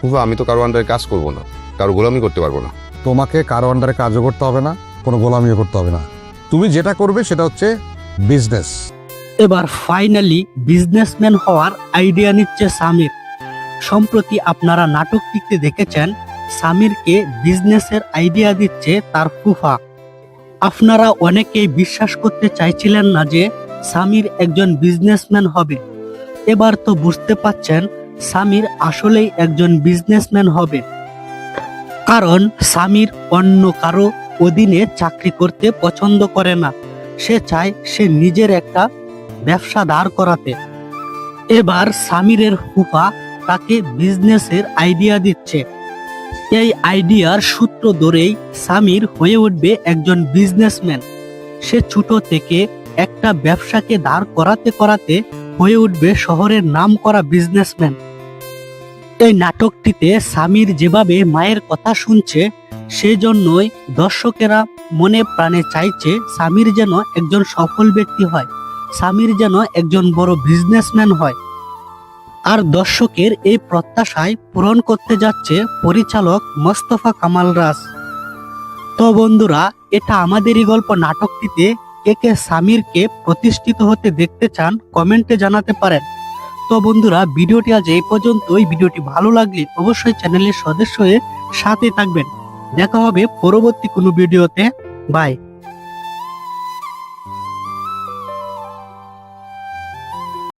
ফুফা আমি তো কারও আন্ডারে কাজ করব না। কারও গোলামি করতে পারব না। তোমাকে কারও আন্ডারে কাজও করতে হবে না কোনো গোলামিও করতে হবে না। তুমি যেটা করবে সেটা হচ্ছে বিজনেস এবার ফাইনালি বিজনেসম্যান হওয়ার আইডিয়া নিচ্ছে সামির। সম্প্রতি আপনারা নাটকটিতে দেখেছেন সামিরকে বিজনেসের আইডিয়া দিচ্ছে তার ফুফা। আপনারা অনেকেই বিশ্বাস করতে চাইছিলেন না যে সামির একজন বিজনেসম্যান হবে। এবার তো বুঝতে পাচ্ছেন সামির আসলেই একজন বিজনেসম্যান হবে। কারণ সামির অন্য কারও অধীনে চাকরি করতে পছন্দ করে না। সে চায় সে নিজের একটা ব্যবসা দাঁড় করাতে। এবার সামিরের ফুফা তাকে বিজনেসের আইডিয়া দিচ্ছে। এই আইডিয়ার সূত্র ধরেই সামির হয়ে উঠবে একজন বিজনেসম্যান সে ছোট থেকে একটা ব্যবসাকে দাঁড় করাতে করাতে হয়ে উঠবে শহরের নাম করা বিজনেসম্যান এই নাটকটিতে সামির যেভাবে মায়ের কথা শুনছে, সেজন্যই দর্শকেরা মনে প্রাণে চাইছে সামির যেন একজন সফল ব্যক্তি হয় সামির যেন একজন বড় বিজনেসম্যান হয়। আর দর্শকের এই প্রত্যাশায় পূরণ করতে যাচ্ছে পরিচালক মোস্তফা কামাল রাজ। তো বন্ধুরা, এটা আমাদেরই গল্প নাটকটিতে। কে কে সামিরকে প্রতিষ্ঠিত হতে দেখতে চান, কমেন্টে জানাতে পারেন। তো বন্ধুরা, ভিডিওটি আজ এই পর্যন্ত পর্যন্তই। ভিডিওটি ভালো লাগলে অবশ্যই চ্যানেলের সদস্য হয়ে সাথে থাকবেন। দেখা হবে পরবর্তী কোনো ভিডিওতে। বাই।